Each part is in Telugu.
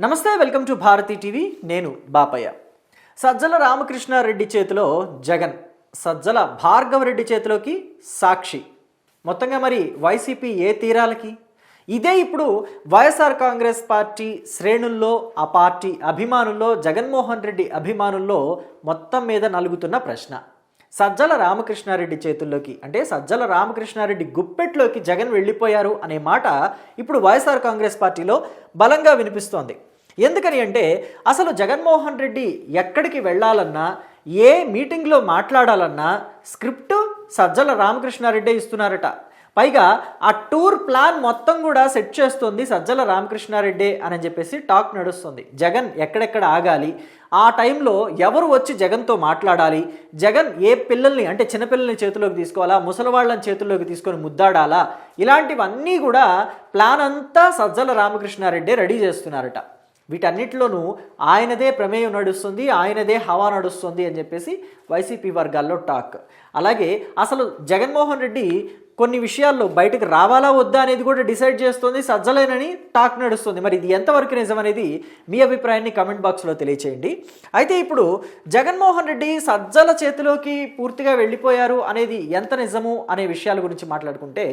నమస్తే వెల్కమ్ టు భారతి టీవీ. నేను బాపయ్య. సజ్జల రామకృష్ణారెడ్డి చేతిలో జగన్ సజ్జల భార్గవరెడ్డి చేతిలోకి సాక్షి. మొత్తంగా మరి వైసీపీ ఏ తీరాలకి? ఇదే ఇప్పుడు వైఎస్ఆర్ కాంగ్రెస్ పార్టీ శ్రేణుల్లో ఆ పార్టీ అభిమానుల్లో జగన్మోహన్ రెడ్డి అభిమానుల్లో మొత్తం మీద నలుగుతున్న ప్రశ్న. సజ్జల రామకృష్ణారెడ్డి చేతుల్లోకి అంటే సజ్జల రామకృష్ణారెడ్డి గుప్పెట్లోకి జగన్ వెళ్ళిపోయారు అనే మాట ఇప్పుడు వైఎస్ఆర్ కాంగ్రెస్ పార్టీలో బలంగా వినిపిస్తోంది. ఎందుకని అంటే అసలు జగన్మోహన్ రెడ్డి ఎక్కడికి వెళ్ళాలన్నా ఏ మీటింగ్లో మాట్లాడాలన్నా స్క్రిప్ట్ సజ్జల రామకృష్ణారెడ్డే ఇస్తున్నారట. పైగా ఆ టూర్ ప్లాన్ మొత్తం కూడా సెట్ చేస్తుంది సజ్జల రామకృష్ణారెడ్డి అని చెప్పేసి టాక్ నడుస్తుంది. జగన్ ఎక్కడెక్కడ ఆగాలి? ఆ టైంలో ఎవరు వచ్చి జగన్తో మాట్లాడాలి? జగన్ ఏ పిల్లల్ని అంటే చిన్నపిల్లల్ని చేతిలోకి తీసుకోవాలా? ముసలివాళ్ళని చేతుల్లోకి తీసుకొని ముద్దాడాలా? ఇలాంటివన్నీ కూడా ప్లాన్ అంతా సజ్జల రామకృష్ణారెడ్డి రెడీ చేస్తున్నారట. వీటన్నిటిలోనూ ఆయనదే ప్రమేయం నడుస్తుంది ఆయనదే హవా నడుస్తుంది అని చెప్పేసి వైసీపీ వర్గాల్లో టాక్. అలాగే అసలు జగన్మోహన్ రెడ్డి కొన్ని విషయాల్లో బయటకు రావాలా వద్దా అనేది కూడా డిసైడ్ చేస్తుంది సజ్జలేనని టాక్ నడుస్తుంది. మరి ఇది ఎంతవరకు నిజం అనేది మీ అభిప్రాయాన్ని కమెంట్ బాక్స్లో తెలియచేయండి. అయితే ఇప్పుడు జగన్మోహన్ రెడ్డి సజ్జల చేతిలోకి పూర్తిగా వెళ్ళిపోయారు అనేది ఎంత నిజము అనే విషయాల గురించి మాట్లాడుకుంటే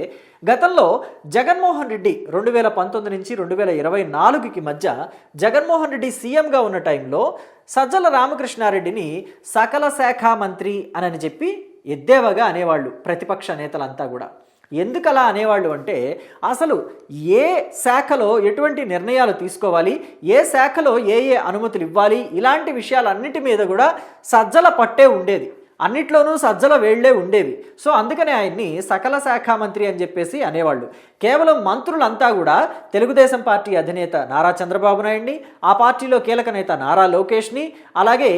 గతంలో జగన్మోహన్ రెడ్డి రెండు వేల పంతొమ్మిది నుంచి రెండు వేల ఇరవై నాలుగుకి మధ్య జగన్మోహన్ రెడ్డి సీఎంగా ఉన్న టైంలో సజ్జల రామకృష్ణారెడ్డిని సకల శాఖ మంత్రి అని చెప్పి ఎద్దేవగా అనేవాళ్ళు ప్రతిపక్ష నేతలంతా కూడా. ఎందుకు అలా అనేవాళ్ళు అంటే అసలు ఏ శాఖలో ఎటువంటి నిర్ణయాలు తీసుకోవాలి ఏ శాఖలో ఏ ఏ అనుమతులు ఇవ్వాలి ఇలాంటి విషయాలన్నిటి మీద కూడా సజ్జల పట్టే ఉండేది. అన్నిట్లోనూ సజ్జల వేళ్ళే ఉండేవి. సో అందుకనే ఆయన్ని సకల శాఖ మంత్రి అని చెప్పేసి అనేవాళ్ళు. కేవలం మంత్రులంతా కూడా తెలుగుదేశం పార్టీ అధినేత నారా చంద్రబాబు నాయుడిని ఆ పార్టీలో కీలక నేత నారా లోకేష్ని అలాగే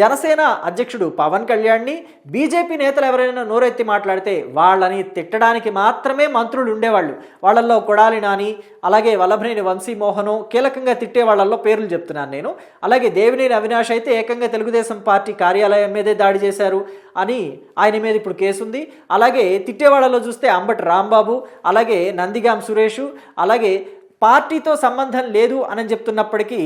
జనసేన అధ్యక్షుడు పవన్ కళ్యాణ్ని బీజేపీ నేతలు ఎవరైనా నోరెత్తి మాట్లాడితే వాళ్ళని తిట్టడానికి మాత్రమే మంత్రులు ఉండేవాళ్ళు. వాళ్ళల్లో కొడాలి నాని అలాగే వల్లభనేని వంశీమోహను కీలకంగా తిట్టే వాళ్ళల్లో పేర్లు చెప్తున్నాను నేను. అలాగే దేవినేని అవినాష్ అయితే ఏకంగా తెలుగుదేశం పార్టీ కార్యాలయం మీదే దాడి చేశారు అని ఆయన మీద ఇప్పుడు కేసు ఉంది అలాగే తిట్టేవాళ్ళలో చూస్తే అంబటి రాంబాబు అలాగే నందిగాం సురేషు. అలాగే పార్టీతో సంబంధం లేదు అని చెప్తున్నప్పటికీ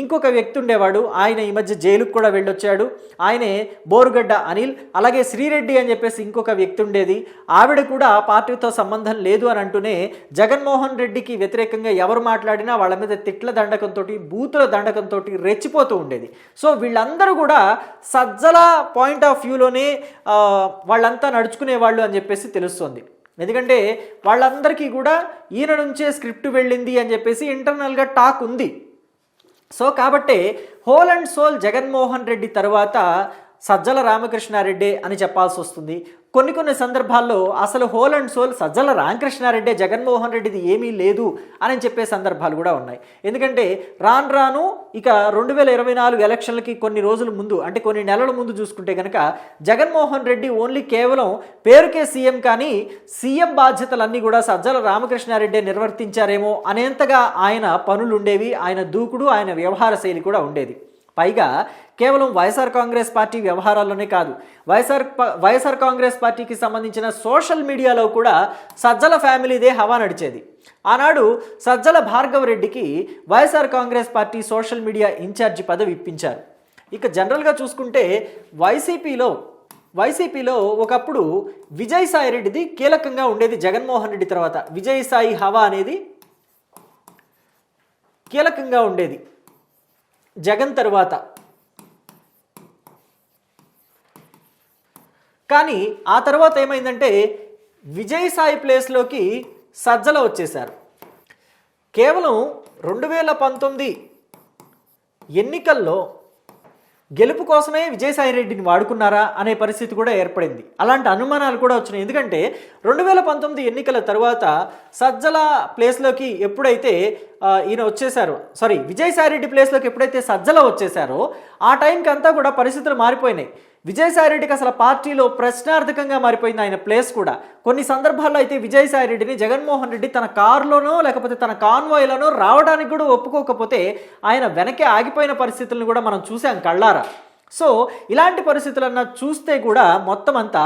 ఇంకొక వ్యక్తి ఉండేవాడు. ఆయన ఈ మధ్య జైలుకు కూడా వెళ్ళొచ్చాడు. ఆయనే బోరుగడ్డ అనిల్ అలాగే శ్రీరెడ్డి అని చెప్పేసి ఇంకొక వ్యక్తి ఉండేది. ఆవిడ కూడా పార్టీతో సంబంధం లేదు అని అంటూనే జగన్మోహన్ రెడ్డికి వ్యతిరేకంగా ఎవరు మాట్లాడినా వాళ్ళ మీద తిట్ల దండకంతో బూతుల దండకంతో రెచ్చిపోతూ ఉండేది. సో వీళ్ళందరూ కూడా సజ్జల పాయింట్ ఆఫ్ వ్యూలోనే వాళ్ళంతా నడుచుకునే వాళ్ళు అని చెప్పేసి తెలుస్తుంది. ఎందుకంటే వాళ్ళందరికీ కూడా ఈయన నుంచే స్క్రిప్ట్ వెళ్ళింది అని చెప్పేసి ఇంటర్నల్గా టాక్ ఉంది. సో కాబట్టే whole and sole Jaganmohan Reddy తర్వాత సజ్జల రామకృష్ణారెడ్డి అని చెప్పాల్సి వస్తుంది. కొన్ని కొన్ని సందర్భాల్లో అసలు whole and sole Sajjala Ramakrishna Reddy Jaganmohan రెడ్డిది ఏమీ లేదు అని చెప్పే సందర్భాలు కూడా ఉన్నాయి. ఎందుకంటే రాను రాను ఇక రెండు వేల ఇరవై నాలుగు ఎలక్షన్లకి కొన్ని రోజుల ముందు అంటే కొన్ని నెలల ముందు చూసుకుంటే కనుక జగన్మోహన్ రెడ్డి ఓన్లీ కేవలం పేరుకే సీఎం కానీ సీఎం బాధ్యతలన్నీ కూడా సజ్జల రామకృష్ణారెడ్డి నిర్వర్తించారేమో అనేంతగా ఆయన పనులు ఉండేవి ఆయన దూకుడు ఆయన వ్యవహార శైలి కూడా ఉండేది. పైగా కేవలం వైఎస్ఆర్ కాంగ్రెస్ పార్టీ వ్యవహారాల్లోనే కాదు వైఎస్ఆర్ వైఎస్ఆర్ కాంగ్రెస్ పార్టీకి సంబంధించిన సోషల్ మీడియాలో కూడా సజ్జల ఫ్యామిలీదే హవా నడిచేది. ఆనాడు సజ్జల భార్గవ రెడ్డికి YSR Congress party social media incharge పదవి ఇప్పించారు. ఇక జనరల్గా చూసుకుంటే వైసీపీలో వైసీపీలో ఒకప్పుడు విజయసాయి రెడ్డిది కీలకంగా ఉండేది జగన్మోహన్ రెడ్డి తర్వాత. విజయసాయి హవా అనేది కీలకంగా ఉండేది. జగన్ తర్వాత. కానీ ఆ తర్వాత ఏమైందంటే విజయసాయి ప్లేస్లోకి సజ్జల వచ్చేశారు. కేవలం రెండు వేల పంతొమ్మిది ఎన్నికల్లో గెలుపు కోసమే విజయసాయి రెడ్డిని వాడుకున్నారా అనే పరిస్థితి కూడా ఏర్పడింది. అలాంటి అనుమానాలు కూడా వచ్చినాయి. ఎందుకంటే రెండు వేల పంతొమ్మిది ఎన్నికల తర్వాత సజ్జల ప్లేస్లోకి ఎప్పుడైతే ఈయన వచ్చేసారో సారీ విజయసాయి రెడ్డి ప్లేస్లోకి ఎప్పుడైతే సజ్జల వచ్చేసారో ఆ టైంకి అంతా కూడా పరిస్థితులు మారిపోయినాయి. విజయసాయి రెడ్డికి అసలు పార్టీలో ప్రశ్నార్థకంగా మారిపోయింది ఆయన ప్లేస్ కూడా. కొన్ని సందర్భాల్లో అయితే విజయసాయి రెడ్డిని జగన్మోహన్ రెడ్డి తన కారులోనో లేకపోతే తన కాన్వాయ్లోనో రావడానికి కూడా ఒప్పుకోకపోతే ఆయన వెనకే ఆగిపోయిన పరిస్థితులను కూడా మనం చూసాం కళ్ళారా. సో ఇలాంటి పరిస్థితులన్నా చూస్తే కూడా మొత్తం అంతా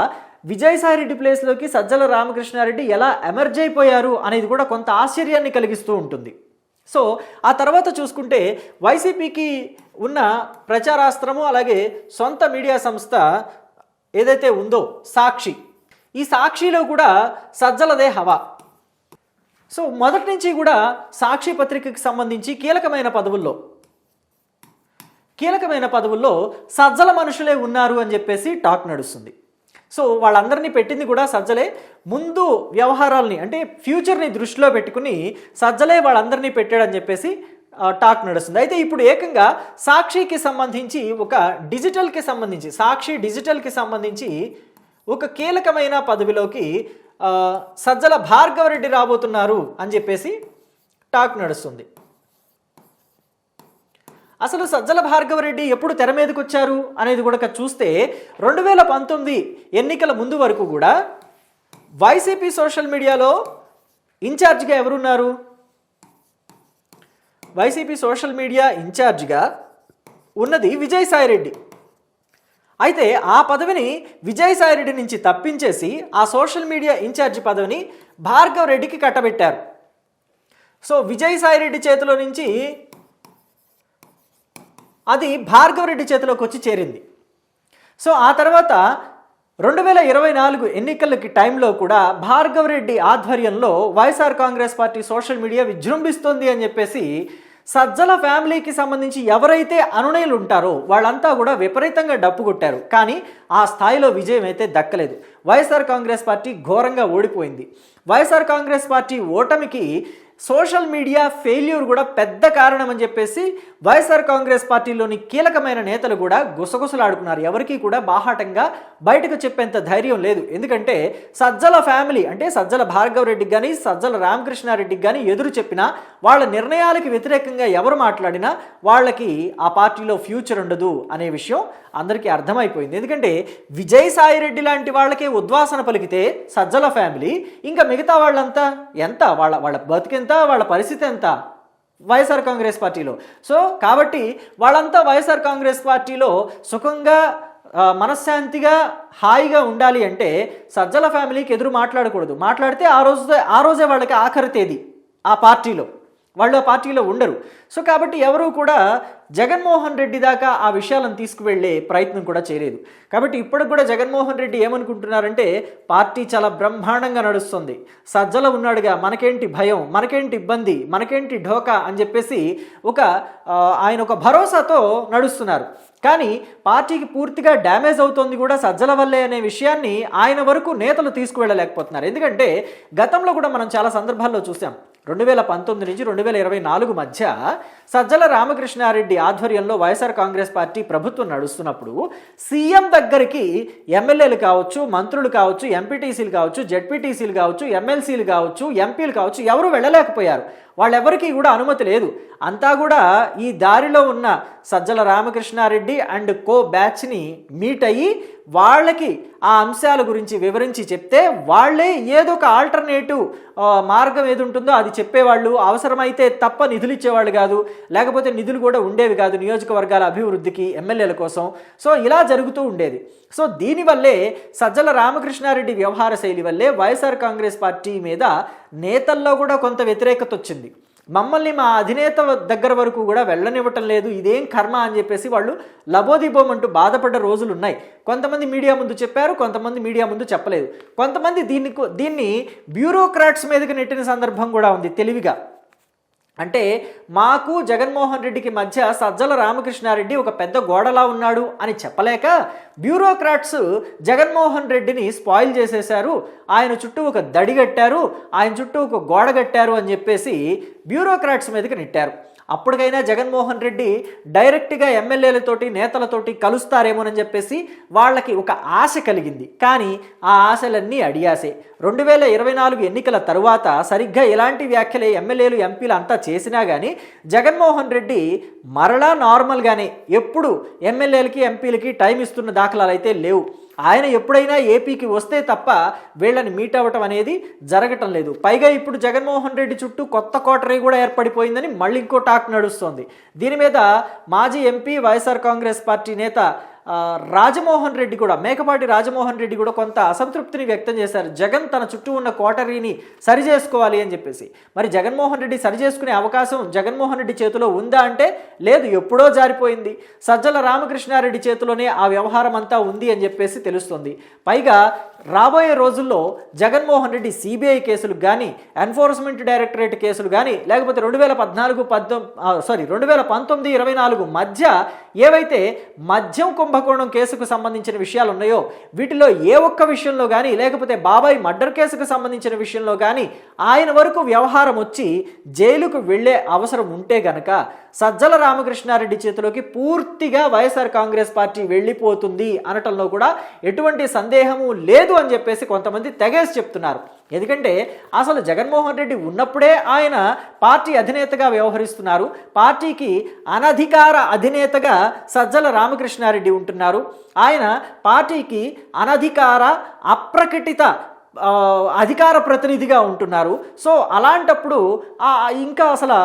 విజయసాయి రెడ్డి ప్లేస్లోకి సజ్జల రామకృష్ణారెడ్డి ఎలా ఎమర్జ్ అయిపోయారు అనేది కూడా కొంత ఆశ్చర్యాన్ని కలిగిస్తూ ఉంటుంది. సో ఆ తర్వాత చూసుకుంటే వైసీపీకి ఉన్న ప్రచారాస్త్రము అలాగే సొంత మీడియా సంస్థ ఏదైతే ఉందో సాక్షి ఈ సాక్షిలో కూడా సజ్జలదే హవా. సో మొదటి నుంచి కూడా సాక్షి పత్రికకి సంబంధించి కీలకమైన పదవుల్లో కీలకమైన పదవుల్లో సజ్జల మనుషులే ఉన్నారు అని చెప్పేసి టాక్ నడుస్తుంది. సో వాళ్ళందరినీ పెట్టింది కూడా సజ్జలే. ముందు వ్యవహారాల్ని అంటే ఫ్యూచర్ని దృష్టిలో పెట్టుకుని సజ్జలే వాళ్ళందరినీ పెట్టాడని చెప్పేసి టాక్ నడుస్తుంది. అయితే ఇప్పుడు ఏకంగా సాక్షికి సంబంధించి ఒక డిజిటల్కి సంబంధించి సాక్షి డిజిటల్కి సంబంధించి ఒక కీలకమైన పదవిలోకి సజ్జల భార్గవరెడ్డి రాబోతున్నారు అని చెప్పేసి టాక్ నడుస్తుంది. అసలు సజ్జల భార్గవరెడ్డి ఎప్పుడు తెర మీదకి వచ్చారు అనేది కూడా చూస్తే రెండు వేల పంతొమ్మిది ఎన్నికల ముందు వరకు కూడా వైసీపీ సోషల్ మీడియాలో ఇన్ఛార్జ్గా ఎవరున్నారు? వైసీపీ సోషల్ మీడియా ఇన్ఛార్జ్గా ఉన్నది విజయసాయిరెడ్డి. అయితే ఆ పదవిని విజయసాయిరెడ్డి నుంచి తప్పించేసి ఆ సోషల్ మీడియా ఇన్ఛార్జి పదవిని భార్గవ్ రెడ్డికి కట్టబెట్టారు. సో విజయసాయిరెడ్డి చేతిలో నుంచి అది భార్గవరెడ్డి చేతిలోకి వచ్చి చేరింది. సో ఆ తర్వాత రెండు వేల ఇరవై నాలుగు ఎన్నికలకి టైంలో కూడా భార్గవరెడ్డి ఆధ్వర్యంలో YSR Congress party social media విజృంభిస్తుంది అని చెప్పేసి సజ్జల ఫ్యామిలీకి సంబంధించి ఎవరైతే అనునయులు ఉంటారో వాళ్ళంతా కూడా విపరీతంగా డప్పు కొట్టారు. కానీ ఆ స్థాయిలో విజయం అయితే దక్కలేదు. వైఎస్ఆర్ కాంగ్రెస్ పార్టీ ఘోరంగా ఓడిపోయింది. వైఎస్ఆర్ కాంగ్రెస్ పార్టీ ఓటమికి సోషల్ మీడియా ఫెయిల్యూర్ కూడా పెద్ద కారణం అని చెప్పేసి వైఎస్ఆర్ కాంగ్రెస్ పార్టీలోని కీలకమైన నేతలు కూడా గుసగుసలాడుకున్నారు. ఎవరికీ కూడా బాహాటంగా బయటకు చెప్పేంత ధైర్యం లేదు. ఎందుకంటే సజ్జల ఫ్యామిలీ అంటే సజ్జల భార్గవ్ రెడ్డికి కానీ సజ్జల రామకృష్ణారెడ్డికి కానీ ఎదురు చెప్పినా వాళ్ళ నిర్ణయాలకి వ్యతిరేకంగా ఎవరు మాట్లాడినా వాళ్ళకి ఆ పార్టీలో ఫ్యూచర్ ఉండదు అనే విషయం అందరికీ అర్థమైపోయింది. ఎందుకంటే విజయసాయి రెడ్డి లాంటి వాళ్ళకే ఉద్వాసన పలికితే సజ్జల ఫ్యామిలీ ఇంకా మిగతా వాళ్ళంతా ఎంత? వాళ్ళ వాళ్ళ ఎంత వాళ్ళ పరిస్థితి ఎంత? వైఎస్ఆర్ కాంగ్రెస్ పార్టీలో. సో కాబట్టి వాళ్ళంతా వైఎస్ఆర్ కాంగ్రెస్ పార్టీలో సుఖంగా మనశ్శాంతిగా హాయిగా ఉండాలి అంటే సజ్జల ఫ్యామిలీకి ఎదురు మాట్లాడకూడదు. మాట్లాడితే ఆ రోజు ఆ రోజే వాళ్ళకి ఆఖరి తేదీ ఆ పార్టీలో. వాళ్ళు ఆ పార్టీలో ఉండరు. సో కాబట్టి ఎవరూ కూడా జగన్మోహన్ రెడ్డి దాకా ఆ విషయాలను తీసుకువెళ్ళే ప్రయత్నం కూడా చేయలేదు. కాబట్టి ఇప్పటికి కూడా జగన్మోహన్ రెడ్డి ఏమనుకుంటున్నారంటే పార్టీ చాలా బ్రహ్మాండంగా నడుస్తుంది. సజ్జల ఉన్నాడుగా మనకేంటి భయం మనకేంటి ఇబ్బంది మనకేంటి ఢోకా అని చెప్పేసి ఒక ఆయన ఒక భరోసాతో నడుస్తున్నారు. కానీ పార్టీకి పూర్తిగా డ్యామేజ్ అవుతోంది కూడా సజ్జల వల్లే అనే విషయాన్ని ఆయన వరకు నేతలు తీసుకువెళ్ళలేకపోతున్నారు. ఎందుకంటే గతంలో కూడా మనం చాలా సందర్భాల్లో చూసాం. రెండు వేల పంతొమ్మిది నుంచి రెండు వేల ఇరవై నాలుగు మధ్య సజ్జల రామకృష్ణారెడ్డి ఆధ్వర్యంలో వైఎస్ఆర్ కాంగ్రెస్ పార్టీ ప్రభుత్వం నడుస్తున్నప్పుడు సీఎం దగ్గరికి ఎమ్మెల్యేలు కావచ్చు మంత్రులు కావచ్చు ఎంపీటీసీలు కావచ్చు జెడ్పీటీసీలు కావచ్చు ఎమ్మెల్సీలు కావచ్చు ఎంపీలు కావచ్చు ఎవరు వెళ్ళలేకపోయారు. వాళ్ళెవరికీ కూడా అనుమతి లేదు. అంతా కూడా ఈ దారిలో ఉన్న సజ్జల రామకృష్ణారెడ్డి అండ్ కో బ్యాచ్ని మీట్ అయ్యి వాళ్ళకి ఆ అంశాల గురించి వివరించి చెప్తే వాళ్ళే ఏదో ఒక ఆల్టర్నేటివ్ మార్గం ఏది ఉంటుందో అది చెప్పేవాళ్ళు. అవసరమైతే తప్ప నిధులు ఇచ్చేవాళ్ళు కాదు. లేకపోతే నిధులు కూడా ఉండేవి కాదు నియోజకవర్గాల అభివృద్ధికి ఎమ్మెల్యేల కోసం. సో ఇలా జరుగుతూ ఉండేది. సో దీనివల్లే సజ్జల రామకృష్ణారెడ్డి వ్యవహార శైలి వల్లే వైఎస్ఆర్ కాంగ్రెస్ పార్టీ మీద నేతల్లో కూడా కొంత వ్యతిరేకత వచ్చింది. మమ్మల్ని మా అధినేత దగ్గర వరకు కూడా వెళ్ళనివ్వటం లేదు ఇదేం కర్మ అని చెప్పేసి వాళ్ళు లబోదిబోం బాధపడ్డ రోజులు ఉన్నాయి. కొంతమంది మీడియా ముందు చెప్పారు కొంతమంది మీడియా ముందు చెప్పలేదు. కొంతమంది దీన్ని దీన్ని బ్యూరోక్రాట్స్ మీదకి నెట్టిన సందర్భం కూడా ఉంది తెలివిగా. అంటే మాకు జగన్మోహన్ రెడ్డికి మధ్య సజ్జల రామకృష్ణారెడ్డి ఒక పెద్ద గోడలా ఉన్నాడు అని చెప్పలేక బ్యూరోక్రాట్స్ జగన్మోహన్ రెడ్డిని స్పాయిల్ చేసేశారు. ఆయన చుట్టూ ఒక దడి కట్టారు. ఆయన చుట్టూ ఒక గోడ కట్టారు అని చెప్పేసి బ్యూరోక్రాట్స్ మీదకి నెట్టారు. అప్పటికైనా జగన్మోహన్ రెడ్డి డైరెక్ట్గా ఎమ్మెల్యేలతోటి నేతలతోటి కలుస్తారేమోనని చెప్పేసి వాళ్ళకి ఒక ఆశ కలిగింది. కానీ ఆ ఆశలన్నీ అడియాసే. రెండు వేల ఇరవై నాలుగు ఎన్నికల తరువాత సరిగ్గా ఎలాంటి వ్యాఖ్యలే ఎమ్మెల్యేలు ఎంపీలు అంతా చేసినా కానీ జగన్మోహన్ రెడ్డి మరలా నార్మల్గానే ఎప్పుడు ఎమ్మెల్యేలకి ఎంపీలకి టైం ఇస్తున్న దాఖలాలు అయితే లేవు. ఆయన ఎప్పుడైనా ఏపీకి వస్తే తప్ప వీళ్ళని మీట్ అవ్వటం అనేది జరగటం లేదు. పైగా ఇప్పుడు జగన్మోహన్ రెడ్డి చుట్టూ కొత్త కోటరీ కూడా ఏర్పడిపోయిందని మళ్ళీ ఇంకో టాక్ నడుస్తోంది. దీని మీద మాజీ ఎంపీ వైఎస్ఆర్ కాంగ్రెస్ పార్టీ నేత రాజమోహన్ రెడ్డి కూడా మేకపాటి రాజమోహన్ రెడ్డి కూడా కొంత అసంతృప్తిని వ్యక్తం చేశారు. జగన్ తన చుట్టూ ఉన్న కోటరీని సరి చేసుకోవాలి అని చెప్పేసి. మరి జగన్మోహన్ రెడ్డి సరి చేసుకునే అవకాశం జగన్మోహన్ రెడ్డి చేతిలో ఉందా అంటే లేదు ఎప్పుడో జారిపోయింది. సజ్జల రామకృష్ణారెడ్డి చేతిలోనే ఆ వ్యవహారం అంతా ఉంది అని చెప్పేసి తెలుస్తుంది. పైగా రాబోయే రోజుల్లో జగన్మోహన్ రెడ్డి సిబిఐ కేసులు కానీ ఎన్ఫోర్స్మెంట్ డైరెక్టరేట్ కేసులు కానీ లేకపోతే రెండు వేల పద్నాలుగు పద్దెనిమిది సారీ రెండు వేల పంతొమ్మిది ఇరవై నాలుగు మధ్య ఏవైతే మద్యం కుంభకోణం కేసుకు సంబంధించిన విషయాలు ఉన్నాయో వీటిలో ఏ ఒక్క విషయంలో కానీ లేకపోతే బాబాయ్ మర్డర్ కేసుకు సంబంధించిన విషయంలో కానీ ఆయన వరకు వ్యవహారం వచ్చి జైలుకు వెళ్ళే అవసరం ఉంటే గనక సజ్జల రామకృష్ణారెడ్డి చేతిలోకి పూర్తిగా వైఎస్ఆర్ కాంగ్రెస్ పార్టీ వెళ్ళిపోతుంది అనటంలో కూడా ఎటువంటి సందేహము లేదు అని చెప్పేసి కొంతమంది తెగేసి చెప్తున్నారు. ఎందుకంటే అసలు జగన్మోహన్ రెడ్డి ఉన్నప్పుడే ఆయన పార్టీ అధినేతగా వ్యవహరిస్తున్నారు. పార్టీకి అనధికార అధినేతగా సజ్జల రామకృష్ణారెడ్డి ఉంటున్నారు. ఆయన పార్టీకి అనధికార అప్రకటిత అధికార ప్రతినిధిగా ఉంటున్నారు. సో అలాంటప్పుడు ఇంకా అసలు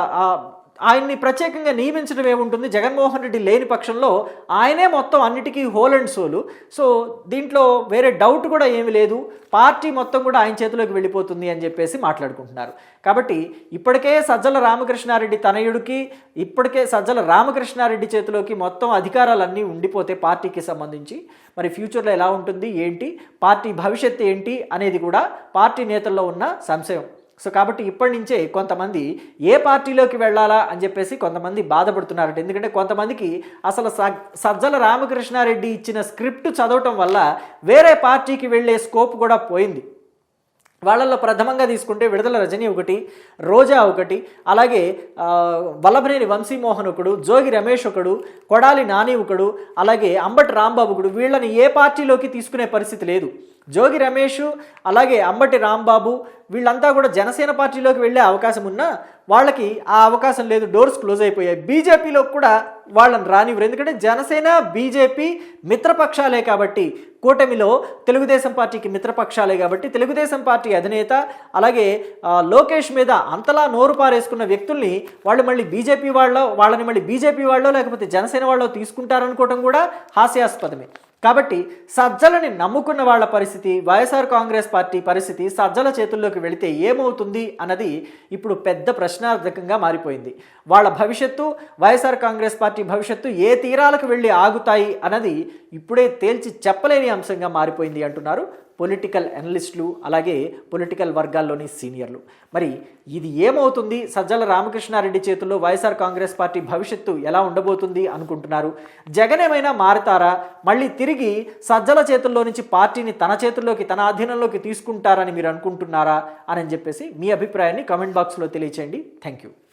ఆయన్ని ప్రత్యేకంగా నియమించడం ఏముంటుంది? జగన్మోహన్ రెడ్డి లేని పక్షంలో ఆయనే మొత్తం అన్నిటికీ హోల్ అండ్ సోలు. సో దీంట్లో వేరే డౌట్ కూడా ఏమీ లేదు. పార్టీ మొత్తం కూడా ఆయన చేతిలోకి వెళ్ళిపోతుంది అని చెప్పేసి మాట్లాడుకుంటున్నారు. కాబట్టి ఇప్పటికే సజ్జల రామకృష్ణారెడ్డి తనయుడికి ఇప్పటికే సజ్జల రామకృష్ణారెడ్డి చేతిలోకి మొత్తం అధికారాలన్నీ ఉండిపోతే పార్టీకి సంబంధించి. మరి ఫ్యూచర్లో ఎలా ఉంటుంది? ఏంటి? పార్టీ భవిష్యత్తు ఏంటి? అనేది కూడా పార్టీ నేతల్లో ఉన్న సంశయం. సో కాబట్టి ఇప్పటి నుంచే కొంతమంది ఏ పార్టీలోకి వెళ్ళాలా అని చెప్పేసి కొంతమంది బాధపడుతున్నారట. ఎందుకంటే కొంతమందికి అసలు స- సజ్జల రామకృష్ణారెడ్డి ఇచ్చిన స్క్రిప్ట్ చదవటం వల్ల వేరే పార్టీకి వెళ్ళే స్కోప్ కూడా పోయింది. వాళ్ళల్లో ప్రథమంగా తీసుకుంటే విడుదల రజని ఒకటి రోజా ఒకటి అలాగే వల్లభనేని వంశీమోహన్ ఒకడు జోగి రమేష్ ఒకడు కొడాలి నాని ఒకడు అలాగే అంబటి రాంబాబు ఒకడు వీళ్ళని ఏ పార్టీలోకి తీసుకునే పరిస్థితి లేదు. జోగి రమేష్ అలాగే అంబటి రాంబాబు వీళ్ళంతా కూడా జనసేన పార్టీలోకి వెళ్ళే అవకాశం ఉన్నా వాళ్ళకి ఆ అవకాశం లేదు డోర్స్ క్లోజ్ అయిపోయాయి. బీజేపీలో కూడా వాళ్ళని రానివ్వరు. ఎందుకంటే జనసేన బీజేపీ మిత్రపక్షాలే కాబట్టి కూటమిలో తెలుగుదేశం పార్టీకి మిత్రపక్షాలే కాబట్టి తెలుగుదేశం పార్టీ అధినేత అలాగే లోకేష్ మీద అంతలా నోరు పారేసుకున్న వ్యక్తుల్ని వాళ్ళు మళ్ళీ బీజేపీ వాళ్ళో వాళ్ళని మళ్ళీ బీజేపీ వాళ్ళో లేకపోతే జనసేన వాళ్ళో తీసుకుంటారనుకోవటం కూడా హాస్యాస్పదమే. కాబట్టి సజ్జలని నమ్ముకున్న వాళ్ళ పరిస్థితి వైఎస్ఆర్ కాంగ్రెస్ పార్టీ పరిస్థితి సజ్జల చేతుల్లోకి వెళితే ఏమవుతుంది అన్నది ఇప్పుడు పెద్ద ప్రశ్నార్థకంగా మారిపోయింది. వాళ్ళ భవిష్యత్తు వైఎస్ఆర్ కాంగ్రెస్ పార్టీ భవిష్యత్తు ఏ తీరాలకు వెళ్ళి ఆగుతాయి అన్నది ఇప్పుడే తేల్చి చెప్పలేని అంశంగా మారిపోయింది అంటున్నారు పొలిటికల్ అనలిస్టులు అలాగే పొలిటికల్ వర్గాల్లోని సీనియర్లు. మరి ఇది ఏమవుతుంది? సజ్జల రామకృష్ణారెడ్డి చేతుల్లో వైఎస్ఆర్ కాంగ్రెస్ పార్టీ భవిష్యత్తు ఎలా ఉండబోతుంది అనుకుంటున్నారు? జగన్ ఏమైనా మారుతారా? మళ్ళీ తిరిగి సజ్జల చేతుల్లో నుంచి పార్టీని తన చేతుల్లోకి తన అధీనంలోకి తీసుకుంటారని మీరు అనుకుంటున్నారా? అని చెప్పేసి మీ అభిప్రాయాన్ని కామెంట్ బాక్స్లో తెలియచేయండి. Thank you.